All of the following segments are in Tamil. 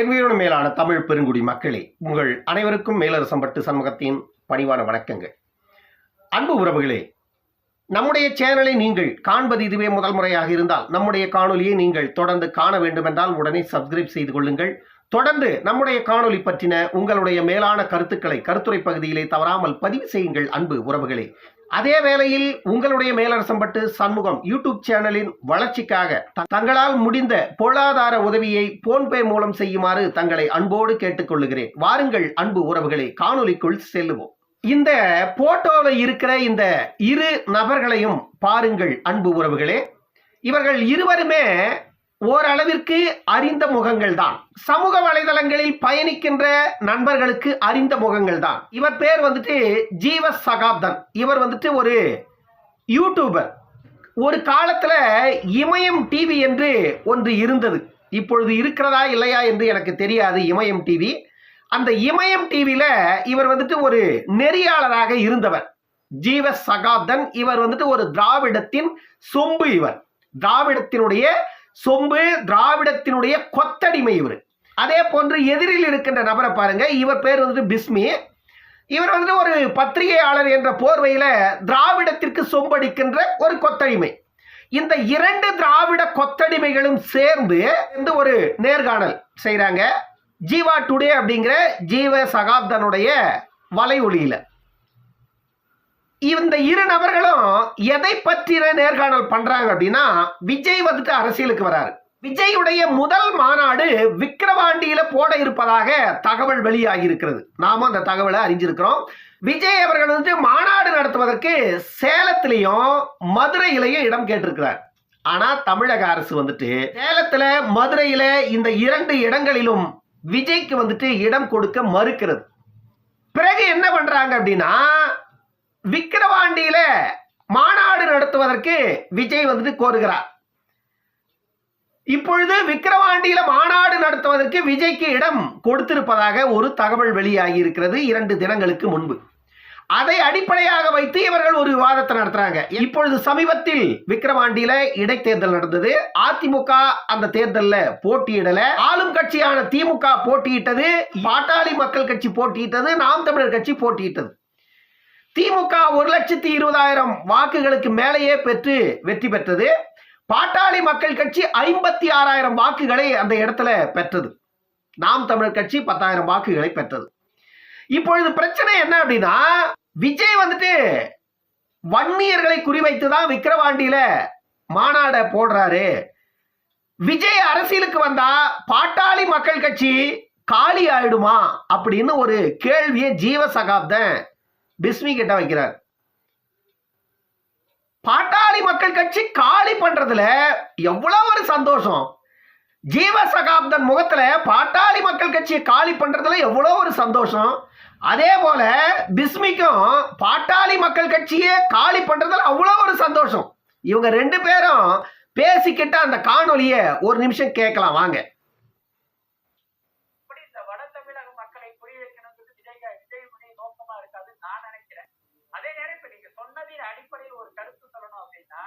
என் மேலான தமிழ் பெருங்குடி மக்களே உங்கள் அனைவருக்கும் மேலரசம்பட்டு சண்முகத்தின் பணிவான வணக்கங்கள். அன்பு உறவுகளே நம்முடைய சேனலை நீங்கள் காண்பது இதுவே முதல் முறையாக இருந்தால் நம்முடைய காணொலியை நீங்கள் தொடர்ந்து காண வேண்டுமென்றால் உடனே சப்ஸ்கிரைப் செய்து கொள்ளுங்கள். தொடர்ந்து நம்முடைய காணொளி பற்றின உங்களுடைய மேலான கருத்துக்களை கருத்துரை பகுதியிலே தவறாமல் பதிவு செய்யுங்கள் அன்பு உறவுகளே. அதே வேளையில் உங்களுடைய மேலரசம்பட்டு சண்முகம் யூடியூப் சேனலின் வளர்ச்சிக்காக த- தங்களால் முடிந்த பொருளாதார உதவியை போன்பே மூலம் செய்யுமாறு தங்களை அன்போடு கேட்டுக்கொள்ளுகிறேன். வாருங்கள் அன்பு உறவுகளே காணொலிக்குள் செல்லுவோம். இந்த போட்டோவில் இருக்கிற இந்த இரு நபர்களையும் பாருங்கள் அன்பு உறவுகளே. இவர்கள் இருவருமே ஓரளவிற்கு அறிந்த முகங்கள் தான் சமூக வலைதளங்களில் பயணிக்கின்ற நண்பர்களுக்கு அறிந்த முகங்கள் தான் இவர் பேர் வந்துட்டு ஜீவ சகாப்தன். இவர் வந்துட்டு ஒரு யூடியூபர் ஒரு காலத்தில் இமயம் டிவி என்று ஒன்று இருந்தது. இப்பொழுது இருக்கிறதா இல்லையா என்று எனக்கு தெரியாது இமயம் டிவி அந்த இமயம் டிவியில் இவர் வந்துட்டு ஒரு நெறியாளராக இருந்தவர். ஜீவ சகாப்தன். இவர் வந்துட்டு ஒரு திராவிடத்தின் சொம்பு இவர். திராவிடத்தினுடைய சொம்பு திராவிடத்தினுடைய கொத்தடிமை இவர். அதே போன்று எதிரில் இருக்கின்ற நபரை பாருங்க இவர் பேர் வந்துட்டு பிஸ்மி. இவர் வந்துட்டு ஒரு பத்திரிகையாளர் என்ற போர்வையில் திராவிடத்திற்கு சொம்படிக்கின்ற ஒரு கொத்தடிமை. இந்த இரண்டு திராவிட கொத்தடிமைகளும் சேர்ந்து இந்த ஒரு நேர்காணல் செய்கிறாங்க ஜீவா டுடே அப்படிங்கிற ஜீவ சகாப்தனுடைய வலை ஒளியில் இந்த இரு நபர்களும் எதை பற்றின நேர்காணல் பண்றாங்க அப்படின்னா விஜய் வந்துட்டு அரசியலுக்கு வராரு. விஜயுடைய முதல் மாநாடு விக்கிரவாண்டியில போட இருப்பதாக தகவல் வெளியாகி இருக்கிறது நாம அந்த தகவலை அறிஞ்சிருக்கிறோம். விஜய் அவர்கள் வந்துட்டு மாநாடு நடத்துவதற்கு சேலத்திலையும் மதுரையிலையும் இடம் கேட்டிருக்கிறார். ஆனா தமிழக அரசு வந்துட்டு சேலத்துல மதுரையில இந்த இரண்டு இடங்களிலும் விஜய்க்கு வந்துட்டு இடம் கொடுக்க மறுக்கிறது. பிறகு என்ன பண்றாங்க அப்படின்னா விக்கிரவாண்டியில மாநாடு நடத்துவதற்கு விஜய் வந்துட்டு கோருகிறார். இப்பொழுது விக்கிரவாண்டியில மாநாடு நடத்துவதற்கு விஜய்க்கு இடம் கொடுத்திருப்பதாக ஒரு தகவல் வெளியாகி இருக்கிறது இரண்டு தினங்களுக்கு முன்பு. அதை அடிப்படையாக வைத்து இவர்கள் ஒரு விவாதத்தை நடத்துறாங்க. இப்பொழுது சமீபத்தில் விக்கிரவாண்டியில இடைத்தேர்தல் நடந்தது. அதிமுக அந்த தேர்தலில் போட்டியிடல. ஆளும் கட்சியான திமுக போட்டியிட்டது. பாட்டாளி மக்கள் கட்சி போட்டியிட்டது. நாம் தமிழர் கட்சி போட்டியிட்டது. திமுக ஒரு லட்சத்தி இருபதாயிரம் வாக்குகளுக்கு மேலேயே பெற்று வெற்றி பெற்றது. பாட்டாளி மக்கள் கட்சி ஐம்பத்தி ஆறாயிரம் வாக்குகளை அந்த இடத்துல பெற்றது. நாம் தமிழர் கட்சி பத்தாயிரம் வாக்குகளை பெற்றது. இப்பொழுது பிரச்சனை என்ன அப்படின்னா விஜய் வந்துட்டு வன்னியர்களை குறிவைத்து தான் விக்கிரவாண்டியில மாநாட போடுறாரு. விஜய் அரசியலுக்கு வந்தா பாட்டாளி மக்கள் கட்சி காலி ஆயிடுமா அப்படின்னு ஒரு கேள்வியை ஜீவ சகாப்தன் பிஸ்மி கிட்ட வைக்கிறார். பாட்டாளி மக்கள் கட்சி காலி பண்றதுல எவ்வளவு ஒரு சந்தோஷம். ஜீவ சகாப்தன் முகத்துல பாட்டாளி மக்கள் கட்சியை காலி பண்றதுல எவ்வளவு ஒரு சந்தோஷம். அதே போல பிஸ்மிக்கும் பாட்டாளி மக்கள் கட்சியை காலி பண்றதுல அவ்வளோ ஒரு சந்தோஷம். இவங்க ரெண்டு பேரும் பேசிக்கிட்ட அந்த காணொலியை ஒரு நிமிஷம் கேட்கலாம் வாங்க இப்படி இந்த வட தமிழக மக்களை புரிய வைக்கணுங்கிறது விஜய் விஜயுடைய நோக்கமா இருக்காதுன்னு நான் நினைக்கிறேன் அதே நேரம் இப்ப நீங்க சொன்னதின் அடிப்படையில் ஒரு கருத்து சொல்லணும் அப்படின்னா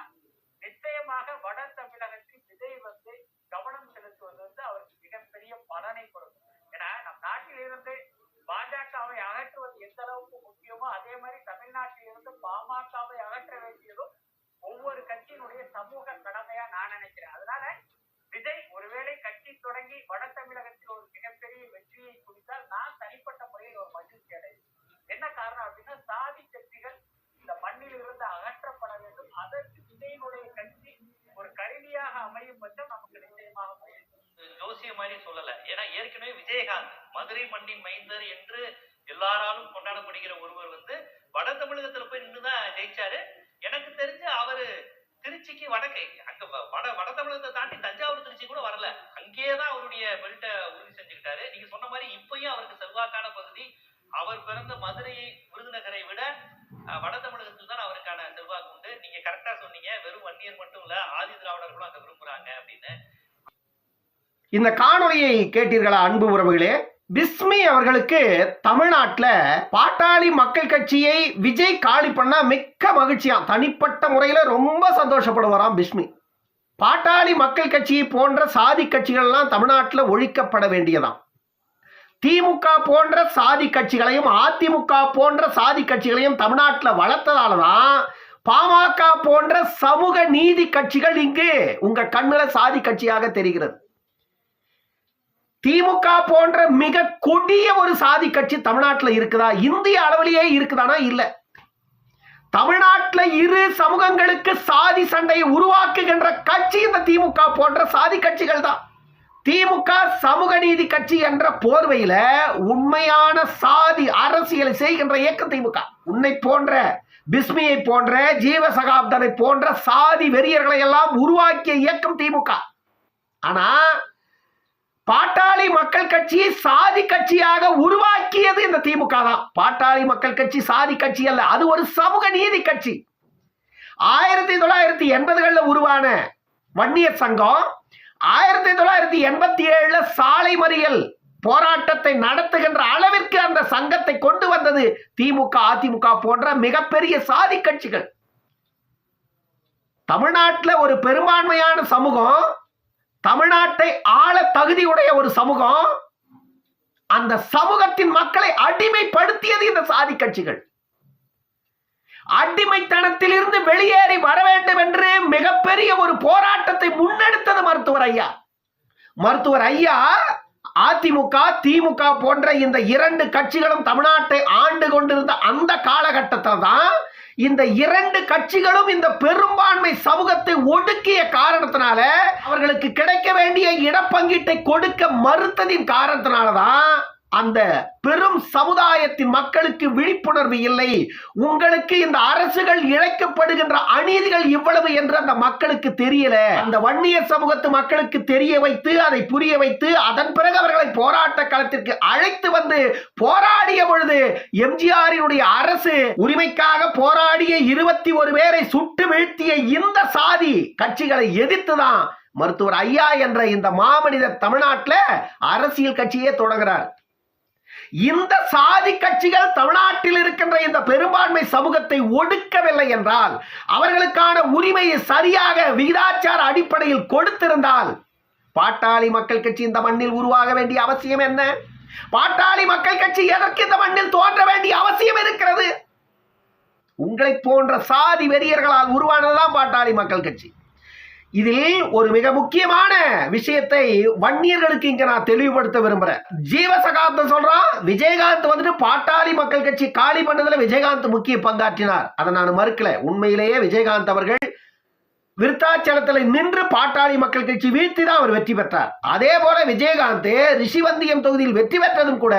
நிச்சயமாக வட தமிழகத்தில் விஜய் வந்து கவனம் செலுத்துவது வந்து அவருக்கு மிகப்பெரிய பலனை கொடுக்கும் ஏன்னா நம் நாட்டில் இருந்து பாஜகவை அகற்றுவது எந்த அளவுக்கு முக்கியமோ அதே மாதிரி தமிழ்நாட்டில் இருந்து பாமகவை அகற்ற வேண்டியதும் ஒவ்வொரு கட்சியினுடைய சமூக கடமையா நான் நினைக்கிறேன் அதனால விஜய் ஒருவேளை கட்சி தொடங்கி வட தமிழகத்தில் ஒரு மிகப்பெரிய வெற்றியை குடித்தால் நான் தனிப்பட்ட முறையில் ஒரு மகிழ்ச்சி அடைவேன் என்ன காரணம் அப்படின்னா சாதி சக்திகள் இந்த மண்ணில் இருந்து அகற்றப்பட வேண்டும் அதற்கு விஜயினுடைய கட்சி ஒரு கருவியாக அமையும் பட்சம் நமக்கு நிச்சயமாக மகிழ்ச்சி ஜோசிய மாதிரி சொல்லல ஏன்னா ஏற்கனவே விஜயகாந்த் மதுரை மண்ணின் மைந்தர் என்று எல்லாராலும் கொண்டாடப்படுகிற ஒருவர் வந்து வட தமிழகத்துல போய் நின்றுதான் ஜெயிச்சாரு. எனக்கு தெரிஞ்சு அவரு திருச்சிக்கு வடக்கை அங்க வட வட தமிழகத்தை தாண்டி தஞ்சாவூர் திருச்சி கூட வரல. அங்கேயேதான் அவருடைய பெல்ட்டை உறுதி செஞ்சுக்கிட்டாரு. நீங்க சொன்ன மாதிரி இப்பயும் அவருக்கு செல்வாக்கான பகுதி. அவர் பிறந்த மதுரையை விருதுநகரை விட வட தமிழகத்தில் தான் அவருக்கான செல்வாக்கு உண்டு. நீங்க கரெக்டா சொன்னீங்க. வெறும் வன்னியர் மட்டும் இல்ல ஆதி திராவிடர்களும் அங்க விரும்புறாங்க அப்படின்னு. இந்த காணொலியை கேட்டீர்களா அன்பு உறவுகளே? பிஸ்மி அவர்களுக்கு தமிழ்நாட்டில் பாட்டாளி மக்கள் கட்சியை விஜய் காலி பண்ணா மிக்க மகிழ்ச்சியாம். தனிப்பட்ட முறையில் ரொம்ப சந்தோஷப்படுவாராம் பிஸ்மி. பாட்டாளி மக்கள் கட்சி போன்ற சாதி கட்சிகள்லாம் தமிழ்நாட்டில் ஒழிக்கப்பட வேண்டியதாம். திமுக போன்ற சாதி கட்சிகளையும் அதிமுக போன்ற சாதி கட்சிகளையும் தமிழ்நாட்டில் வளர்த்ததால தான் பாமக போன்ற சமூக நீதி கட்சிகள் இங்கு உங்கள் கண்ணில் சாதி கட்சியாக தெரிகிறது. திமுக போன்ற மிக கொடிய ஒரு சாதி கட்சி தமிழ்நாட்டில் இருக்குதா? இந்திய அளவிலேயே இருக்குதானா? இல்லை. தமிழ்நாட்டில் இரு சமூகங்களுக்கு சாதி சண்டையை உருவாக்குகின்ற கட்சி இந்த திமுக போன்ற சாதி கட்சிகள் தான். திமுக சமூக நீதி கட்சி என்ற போர்வையில் உண்மையான சாதி அரசியலை செய்கின்ற இயக்கம் திமுக. உன்னை போன்ற பிஸ்மியை போன்ற ஜீவசகாப்தனை போன்ற சாதி வெறியர்களை எல்லாம் உருவாக்கிய இயக்கம் திமுக. ஆனால் பாட்டாளி மக்கள் கட்சி சாதி கட்சியாக உருவாக்கியது இந்த திமுக தான். பாட்டாளி மக்கள் கட்சி சாதி கட்சி அல்ல அது ஒரு சமூக நீதி கட்சி. ஆயிரத்தி தொள்ளாயிரத்தி எண்பதுகளில் உருவான வன்னியர் சங்கம் ஆயிரத்தி தொள்ளாயிரத்தி எண்பத்தி ஏழுல சாலை மறியல் போராட்டத்தை நடத்துகின்ற அளவிற்கு அந்த சங்கத்தை கொண்டு வந்தது திமுக அதிமுக போன்ற மிகப்பெரிய சாதி கட்சிகள். தமிழ்நாட்டில் ஒரு பெரும்பான்மையான சமூகம் தமிழ்நாட்டை ஆள தகுதியுடைய ஒரு சமூகம் அந்த சமூகத்தின் மக்களை அடிமைப்படுத்தியது இந்த சாதி கட்சிகள். அடிமைத்தனத்திலிருந்து வெளியேறி வர வேண்டும் என்று மிகப்பெரிய ஒரு போராட்டத்தை முன்னெடுத்தது மருத்துவர் ஐயா. மருத்துவர் ஐயா அதிமுக திமுக போன்ற இந்த இரண்டு கட்சிகளும் தமிழ்நாட்டை ஆண்டு கொண்டிருந்த அந்த காலகட்டத்தை தான் இந்த இரண்டு கட்சிகளும் இந்த பெரும்பான்மை சமூகத்தை ஒடுக்கிய காரணத்தினால அவர்களுக்கு கிடைக்க வேண்டிய இடப்பங்கீட்டை கொடுக்க மறுத்ததின் காரணத்தினால தான் அந்த பெரும் சமுதாயத்தின் மக்களுக்கு விழிப்புணர்வு இல்லை. உங்களுக்கு இந்த அரசுகள் இழைக்கப்படுகின்ற அநீதிகள் இவ்வளவு என்று அந்த மக்களுக்கு தெரியல. அந்த வன்னியர் சமூகத்து மக்களுக்கு தெரிய வைத்து அதை புரிய வைத்து அதன் பிறகு அவர்களை போராட்ட களத்திற்கு அழைத்து வந்து போராடிய பொழுது எம்ஜிஆரினுடைய அரசு உரிமைக்காக போராடிய இருபத்தி ஒரு பேரை சுட்டு வீழ்த்திய இந்த சாதி கட்சிகளை எதிர்த்துதான் மருத்துவர் ஐயா என்ற இந்த மாமனிதர் தமிழ்நாட்டில் அரசியல் கட்சியே தொடங்குறார். இந்த சாதி கட்சிகள் தமிழ்நாட்டில் இருக்கின்ற இந்த பெரும்பான்மை சமூகத்தை ஒடுக்கவில்லை என்றால் அவர்களுக்கான உரிமையை சரியாக விகிதாச்சார அடிப்படையில் கொடுத்திருந்தால் பாட்டாளி மக்கள் கட்சி இந்த மண்ணில் உருவாக வேண்டிய அவசியம் என்ன? பாட்டாளி மக்கள் கட்சி எதற்கு இந்த மண்ணில் தோன்ற வேண்டிய அவசியம் இருக்கிறது? உங்களை போன்ற சாதி வெறியர்களால் உருவானதுதான் பாட்டாளி மக்கள் கட்சி. இதில் ஒரு மிக முக்கியமான விஷயத்தை வன்னியர்களுக்கு இங்க நான் தெளிவுபடுத்த விரும்புறேன். ஜீவசகாப்தம் சொல்றான் விஜயகாந்த் வந்துட்டு பாட்டாளி மக்கள் கட்சி காலி பண்ணதுல விஜயகாந்த் முக்கிய பங்காற்றினார். அதை நான் மறுக்கல. உண்மையிலேயே விஜயகாந்த் அவர்கள் விருத்தாச்சலத்தில் நின்று பாட்டாளி மக்கள் கட்சி வீழ்த்தி தான் அவர் வெற்றி பெற்றார். அதே போல விஜயகாந்த் ரிஷிவந்தியம் தொகுதியில் வெற்றி பெற்றதும் கூட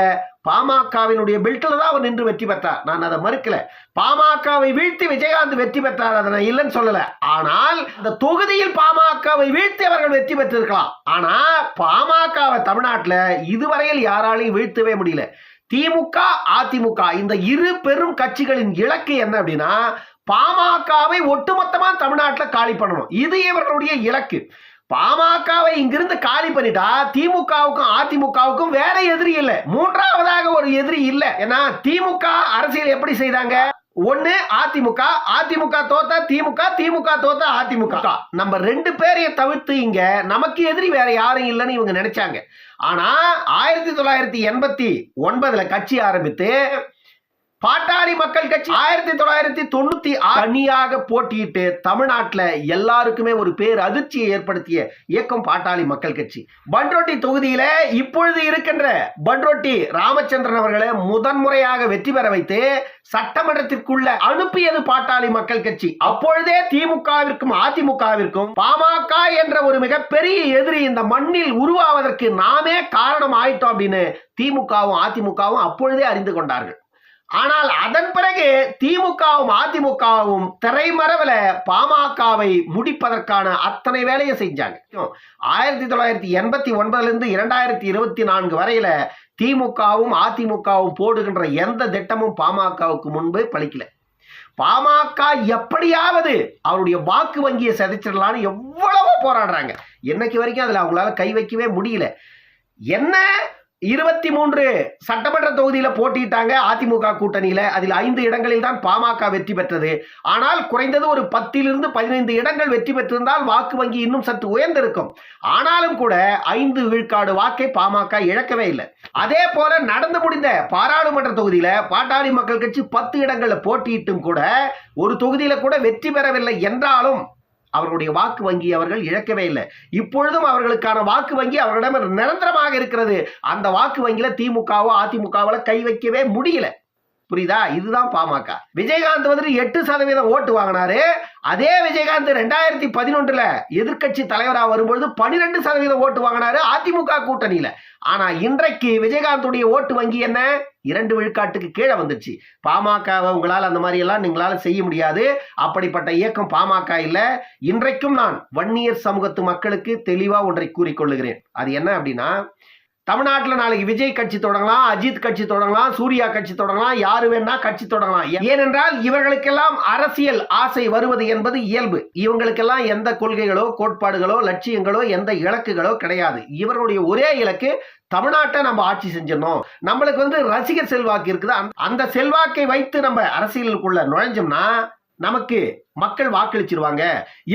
பாமகவினுடைய பெல்ட்டில் தான் அவர் நின்று வெற்றி பெற்றார். நான் அதை மறுக்கல. பாமகவை வீழ்த்தி விஜயகாந்த் வெற்றி பெற்றார் அதை நான் இல்லைன்னு சொல்லல. ஆனால் அந்த தொகுதியில் பாமகவை வீழ்த்தி அவர்கள் வெற்றி பெற்றிருக்கலாம். ஆனா பாமகவை தமிழ்நாட்டில் இதுவரையில் யாராலையும் வீழ்த்தவே முடியல. திமுக அதிமுக இந்த இரு பெரும் கட்சிகளின் இலக்கு என்ன அப்படின்னா பாமகவை ஒட்டுமொத்தமா தமிழ்நாட்டில் காலி பண்ணணும். இது இவர்களுடைய இலக்கு. பாமகவை இங்கிருந்து காலி பண்ணிட்டா திமுகவுக்கும் அதிமுகவுக்கும் வேற எதிரி இல்லை. மூன்றாவதாக ஒரு எதிரி இல்லை. ஏன்னா திமுக அரசியல் எப்படி செய்தாங்க? ஒண்ணு அதிமுக அதிமுக தோத்தா திமுக திமுக தோத்தா அதிமுக. நம்ம ரெண்டு பேரையும் தவிர்த்து இங்க நமக்கு எதிரி வேற யாரும் இல்லைன்னு இவங்க நினைச்சாங்க. ஆனா ஆயிரத்தி தொள்ளாயிரத்தி எண்பத்தி ஒன்பதுல கட்சி ஆரம்பித்து பாட்டாளி மக்கள் கட்சி ஆயிரத்தி தொள்ளாயிரத்தி தொண்ணூத்தி தனியாக போட்டியிட்டு தமிழ்நாட்டில் எல்லாருக்குமே ஒரு பேர் அதிர்ச்சியை ஏற்படுத்திய இயக்கம் பாட்டாளி மக்கள் கட்சி. பண்ரோட்டி தொகுதியில இப்பொழுது இருக்கின்ற பண்ரோட்டி ராமச்சந்திரன் அவர்களை முதன்முறையாக வெற்றி பெற வைத்து சட்டமன்றத்திற்குள்ள அனுப்பியது பாட்டாளி மக்கள் கட்சி. அப்பொழுதே திமுகவிற்கும் அதிமுகவிற்கும் பாமக என்ற ஒரு மிகப்பெரிய எதிரி இந்த மண்ணில் உருவாவதற்கு நாமே காரணம் ஆயிட்டோம் அப்படின்னு திமுகவும் அதிமுகவும் அப்பொழுதே அறிந்து கொண்டார்கள். ஆனால் அதன் பிறகு திமுகவும் அதிமுகவும் திரைமரவில் பாமகவை முடிப்பதற்கான அத்தனை வேலையை செஞ்சாங்க. ஆயிரத்தி தொள்ளாயிரத்தி எண்பத்தி ஒன்பதுலேருந்து இரண்டாயிரத்தி இருபத்தி நான்கு வரையில் திமுகவும் அதிமுகவும் போடுகின்ற எந்த திட்டமும் பாமகவுக்கு முன்பு பழிக்கல பாமக எப்படியாவது அவருடைய வாக்கு வங்கியை சதிச்சிடலான்னு எவ்வளவோ போராடுறாங்க. என்னைக்கு வரைக்கும் அதில் அவங்களால கை வைக்கவே முடியல. என்ன? இருபத்தி மூன்று சட்டமன்ற தொகுதியில் போட்டியிட்டாங்க அதிமுக கூட்டணியில். அதில் ஐந்து இடங்களில் தான் பாமக வெற்றி பெற்றது. ஆனால் குறைந்தது ஒரு பத்திலிருந்து பதினைந்து இடங்கள் வெற்றி பெற்றிருந்தால் வாக்கு வங்கி இன்னும் சற்று உயர்ந்திருக்கும். ஆனாலும் கூட ஐந்து விழுக்காடு வாக்கை பாமக இழக்கவே இல்லை. அதே போல நடந்து முடிந்த பாராளுமன்ற தொகுதியில் பாட்டாளி மக்கள் கட்சி பத்து இடங்களில் போட்டியிட்டும் கூட ஒரு தொகுதியில் கூட வெற்றி பெறவில்லை என்றாலும் அவர்களுடைய வாக்கு வங்கி அவர்கள் இழக்கவே இல்லை. இப்பொழுதும் அவர்களுக்கான வாக்கு வங்கி அவர்களிடம் நிரந்தரமாக இருக்கிறது. அந்த வாக்கு வங்கியில திமுகவோ அதிமுகவோ கை வைக்கவே முடியல. புரியுதா? இதுதான் பாமக. விஜயகாந்த் வந்துட்டு எட்டு சதவீதம் ஓட்டு வாங்கினாரு. அதே விஜயகாந்த் ரெண்டாயிரத்தி பதினொன்றுல எதிர்க்கட்சி தலைவராக வரும்பொழுது பனிரெண்டு சதவீதம் ஓட்டு வாங்கினாரு அதிமுக கூட்டணியில. ஆனா இன்றைக்கு விஜயகாந்துடைய ஓட்டு வங்கி என்ன? இரண்டு விழுக்காட்டுக்கு கீழே வந்துடுச்சு பாமகவை உங்களால் அந்த மாதிரி எல்லாம் நீங்களால செய்ய முடியாது. அப்படிப்பட்ட இயக்கம் பாமக இல்ல. இன்றைக்கும் நான் வன்னியர் சமூகத்து மக்களுக்கு தெளிவா ஒன்றை கூறிக்கொள்ளுகிறேன். அது என்ன அப்படின்னா தமிழ்நாட்டில் நாளைக்கு விஜய் கட்சி தொடங்கலாம் அஜித் கட்சி தொடங்கலாம் சூர்யா கட்சி தொடங்கலாம் யாரு வேணா கட்சி தொடங்கலாம். ஏனென்றால் இவர்களுக்கெல்லாம் அரசியல் ஆசை வருவது என்பது இயல்பு. இவங்களுக்கெல்லாம் எந்த கொள்கைகளோ கோட்பாடுகளோ லட்சியங்களோ எந்த இலக்குகளோ கிடையாது. இவர்களுடைய ஒரே இலக்கு தமிழ்நாட்டை நம்ம ஆட்சி செஞ்சிடணும். நம்மளுக்கு வந்து ரசிகர் செல்வாக்கு இருக்குது. அந்த- செல்வாக்கை வைத்து நம்ம அரசியலுக்குள்ள நுழைஞ்சோம்னா நமக்கு மக்கள் வாக்களிச்சிருவாங்க.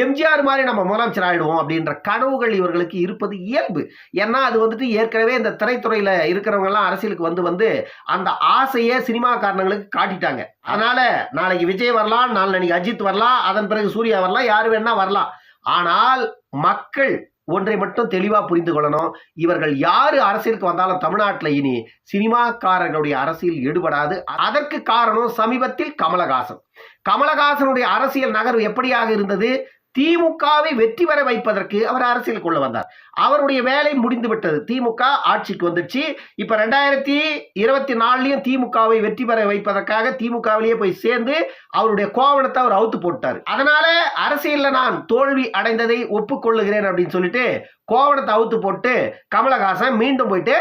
எம்ஜிஆர் மாதிரி நம்ம முதலமைச்சர் ஆயிடுவோம் அப்படின்ற கனவுகள் இவர்களுக்கு இருப்பது இயல்பு. ஏன்னா அது வந்துட்டு ஏற்கனவே இந்த திரைத்துறையில் இருக்கிறவங்கெல்லாம் அரசியலுக்கு வந்து வந்து அந்த ஆசையை சினிமா காரணங்களுக்கு காட்டிட்டாங்க. அதனால நாளைக்கு விஜய் வரலாம் நாளைக்கு அஜித் வரலாம் அதன் பிறகு சூர்யா வரலாம் யார் வேணா வரலாம். ஆனால் மக்கள் ஒன்றை மட்டும் தெளிவா புரிந்து கொள்ளணும். இவர்கள் யாரு அரசியலுக்கு வந்தாலும் தமிழ்நாட்டில் இனி சினிமாக்காரர்களுடைய அரசியல் ஈடுபடாது. அதற்கு காரணம் சமீபத்தில் கமலஹாசன். கமலஹாசனுடைய அரசியல் நகர்வு எப்படியாக இருந்தது? திமுகவை வெற்றி பெற வைப்பதற்கு அவர் அரசியலுக்குள்ள வந்தார். அவருடைய வேலை முடிந்து விட்டது. திமுக ஆட்சிக்கு வந்துச்சு இப்போ ரெண்டாயிரத்தி இருபத்தி நாலுலையும் திமுகவை வெற்றி பெற வைப்பதற்காக திமுகவிலேயே போய் சேர்ந்து அவருடைய கோவணத்தை அவர் அவுத்து போட்டார். அதனால அரசியலில் நான் தோல்வி அடைந்ததை ஒப்புக்கொள்ளுகிறேன் அப்படின்னு சொல்லிட்டு கோவணத்தை அவுத்து போட்டு கமலஹாசன் மீண்டும் போயிட்டு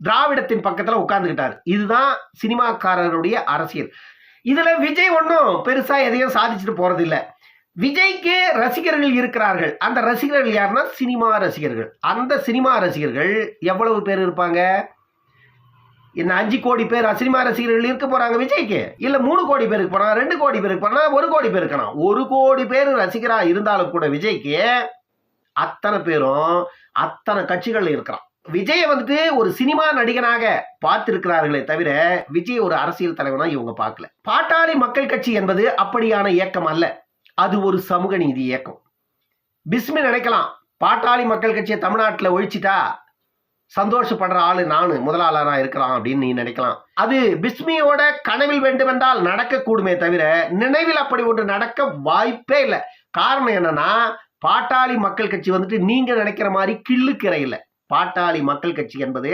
திராவிடத்தின் பக்கத்தில் உட்கார்ந்துக்கிட்டார் இதுதான் சினிமாக்காரருடைய அரசியல். இதில் விஜய் ஒன்றும் பெருசாக எதையும் சாதிச்சுட்டு போகிறதில்லை விஜய்க்கு ரசிகர்கள் இருக்கிறார்கள். அந்த ரசிகர்கள் யாருன்னா சினிமா ரசிகர்கள். அந்த சினிமா ரசிகர்கள் எவ்வளவு பேர் இருப்பாங்க? என்ன அஞ்சு கோடி பேர் சினிமா ரசிகர்கள் இருக்க போறாங்க விஜய்க்கு? இல்ல மூணு கோடி பேருக்கு போறாங்க ரெண்டு கோடி பேருக்கு போறாங்க ஒரு கோடி பேர் இருக்கணும் ஒரு கோடி பேர் ரசிகரா இருந்தாலும் கூட விஜய்க்கு அத்தனை பேரும் அத்தனை கட்சிகள் இருக்கிறான். விஜயை வந்துட்டு ஒரு சினிமா நடிகனாக பார்த்திருக்கிறார்களே தவிர விஜய் ஒரு அரசியல் தலைவனா இவங்க பார்க்கல. பாட்டாளி மக்கள் கட்சி என்பது அப்படியான இயக்கம் அல்ல. அது ஒரு சமூக நீதி இயக்கம். பிஸ்மி நினைக்கலாம். பாட்டாளி மக்கள் கட்சியை தமிழ்நாட்டில் ஒழிச்சிட்டா சந்தோஷப்படுற ஆளு நானு முதலாளராக இருக்கலாம் அப்படின்னு நீ நினைக்கலாம். அது பிஸ்மியோட கனவில் வேண்டுமென்றால் நடக்கக்கூடுமே தவிர நினைவில் அப்படி ஒன்று நடக்க வாய்ப்பே இல்லை. காரணம் என்னன்னா பாட்டாளி மக்கள் கட்சி வந்துட்டு நீங்க நினைக்கிற மாதிரி கிள்ளுக்கிறை இல்லை. பாட்டாளி மக்கள் கட்சி என்பது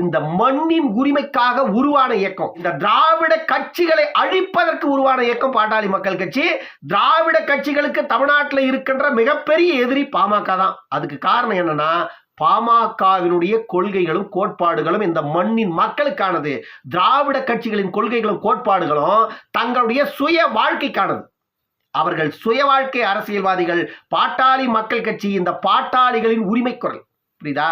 இந்த மண்ணின் உரிமைக்காக உருவான இயக்கம். இந்த திராவிட கட்சிகளை அழிப்பதற்கு உருவான இயக்கம் பாட்டாளி மக்கள் கட்சி. திராவிட கட்சிகளுக்கு தமிழ்நாட்டில் இருக்கின்ற மிகப்பெரிய எதிரி பாமக தான். அதுக்கு காரணம் என்னன்னா பாமகவினுடைய கொள்கைகளும் கோட்பாடுகளும் இந்த மண்ணின் மக்களுக்கானது. திராவிட கட்சிகளின் கொள்கைகளும் கோட்பாடுகளும் தங்களுடைய சுய வாழ்க்கைக்கானது. அவர்கள் சுய வாழ்க்கை அரசியல்வாதிகள் பாட்டாளி மக்கள் கட்சி இந்த பாட்டாளிகளின் உரிமை குரல் புரியுதா?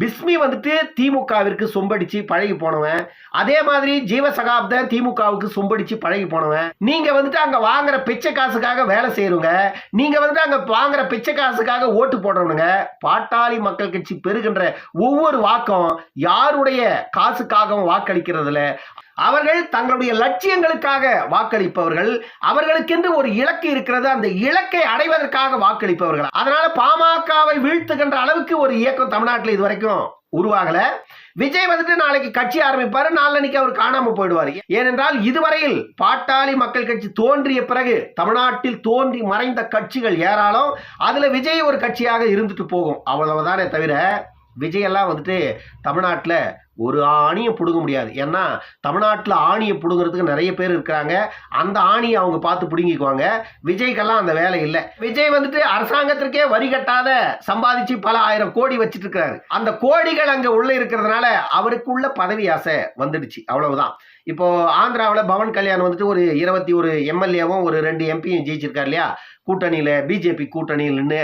பிஸ்மி வந்துட்டு திமுகவிற்கு சொம்படிச்சு பழகி போனவன். அதே மாதிரி ஜீவசகாப்த திமுகவுக்கு சொம்படிச்சு பழகி போனவன். நீங்க வந்துட்டு அங்க வாங்குற பிச்சை காசுக்காக வேலை செய்யறவங்க நீங்க வந்துட்டு அங்க வாங்குற பிச்சை காசுக்காக ஓட்டு போடுறவனுங்க பாட்டாளி மக்கள் கட்சி பெறுகின்ற ஒவ்வொரு வாக்கம் யாருடைய காசுக்காகவும் வாக்களிக்கிறதுல? அவர்கள் தங்களுடைய லட்சியங்களுக்காக வாக்களிப்பவர்கள் அவர்களுக்கென்று ஒரு இலக்கு இருக்கிறது அந்த இலக்கை அடைவதற்காக வாக்களிப்பவர்கள். அதனால பாமகவை வீழ்த்துகின்ற அளவுக்கு ஒரு இயக்கம் தமிழ்நாட்டில் இது வரைக்கும் உருவாகல. விஜய் வந்துட்டு நாளைக்கு கட்சி ஆரம்பிப்பாரு நாளன்னைக்கு அவர் காணாம போயிடுவார். ஏனென்றால் இதுவரையில் பாட்டாளி மக்கள் கட்சி தோன்றிய பிறகு தமிழ்நாட்டில் தோன்றி மறைந்த கட்சிகள் ஏராளம். அதுல விஜய் ஒரு கட்சியாக இருந்துட்டு போகும். அவ்வளவுதானே தவிர விஜய் எல்லாம் வந்துட்டு தமிழ்நாட்டில் ஒரு ஆணியை பிடுங்க முடியாது. ஏன்னா தமிழ்நாட்டில் ஆணியை பிடுங்கிறதுக்கு நிறைய பேர் இருக்கிறாங்க. அந்த ஆணியை அவங்க பார்த்து பிடுங்கிக்குவாங்க. விஜய்க்கெல்லாம் அந்த வேலை இல்லை. விஜய் வந்துட்டு அரசாங்கத்திற்கே வரி கட்டாத சம்பாதிச்சு பல ஆயிரம் கோடி வச்சுட்டு இருக்கிறாரு அந்த கோடிகள் அங்கே உள்ளே இருக்கிறதுனால அவருக்குள்ள பதவி ஆசை வந்துடுச்சு. அவ்வளவுதான். இப்போ ஆந்திராவில் பவன் கல்யாண் வந்துட்டு ஒரு இருபத்தி ஒரு எம்எல்ஏவும் ஒரு ரெண்டு எம்பியும் ஜெயிச்சிருக்காரு இல்லையா? கூட்டணியில் பிஜேபி கூட்டணியில்னு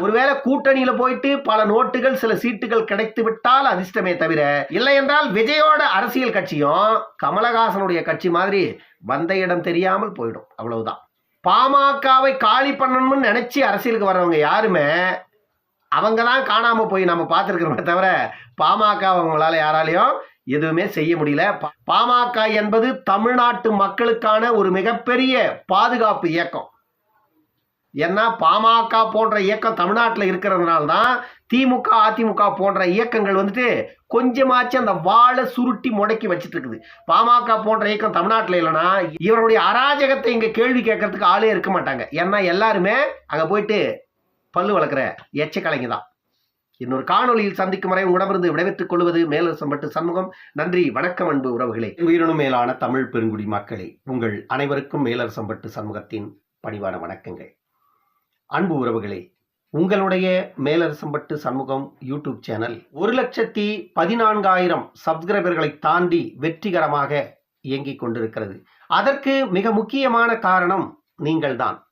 ஒருவேளை கூட்டணியில் போயிட்டு பல நோட்டுகள் சில சீட்டுகள் கிடைத்து விட்டால் அதிர்ஷ்டமே தவிர இல்லை என்றால் விஜயோட அரசியல் கட்சியும் கமலஹாசனுடைய கட்சி மாதிரி வந்த இடம் தெரியாமல் போயிடும். அவ்வளவுதான். பாமகவை காலி பண்ணணும்னு நினைச்சு அரசியலுக்கு வர்றவங்க யாருமே அவங்க தான் காணாமல் போய் நம்ம பார்த்துருக்கிறோமே தவிர பாமக அவங்களால யாராலையும் எதுவுமே செய்ய முடியல. பாமக என்பது தமிழ்நாட்டு மக்களுக்கான ஒரு மிகப்பெரிய பாதுகாப்பு இயக்கம். ஏன்னா பாமக போன்ற இயக்கம் தமிழ்நாட்டில் இருக்கிறதுனால தான் திமுக அதிமுக போன்ற இயக்கங்கள் வந்துட்டு கொஞ்சமாச்சும் அந்த வாழை சுருட்டி முடக்கி வச்சுட்டு இருக்குது பாமக போன்ற இயக்கம் தமிழ்நாட்டில் இல்லைன்னா இவருடைய அராஜகத்தை இங்கே கேள்வி கேட்கறதுக்கு ஆளே இருக்க மாட்டாங்க. ஏன்னா எல்லாருமே அங்கே போயிட்டு பல்லு வளர்க்குற எச்சக்கலைங்க தான். இன்னொரு காணொலியில் சந்திக்கும் வரை உடமிருந்து விடைபெற்றுக் கொள்வது மேலரசம்பட்டு சண்முகம். நன்றி வணக்கம் அன்பு உறவுகளே. உயிரினும் மேலான தமிழ் பெருங்குடி மக்களே உங்கள் அனைவருக்கும் மேலரசம்பட்டு சண்முகத்தின் பணிவான வணக்கங்கள். அன்பு உறவுகளே உங்களுடைய மேலரசம்பட்டு சண்முகம் யூடியூப் சேனல் ஒரு லட்சத்தி பதினான்காயிரம் சப்ஸ்கிரைபர்களை தாண்டி வெற்றிகரமாக இயங்கிக் கொண்டிருக்கிறது. அதற்கு மிக முக்கியமான காரணம் நீங்கள்தான்.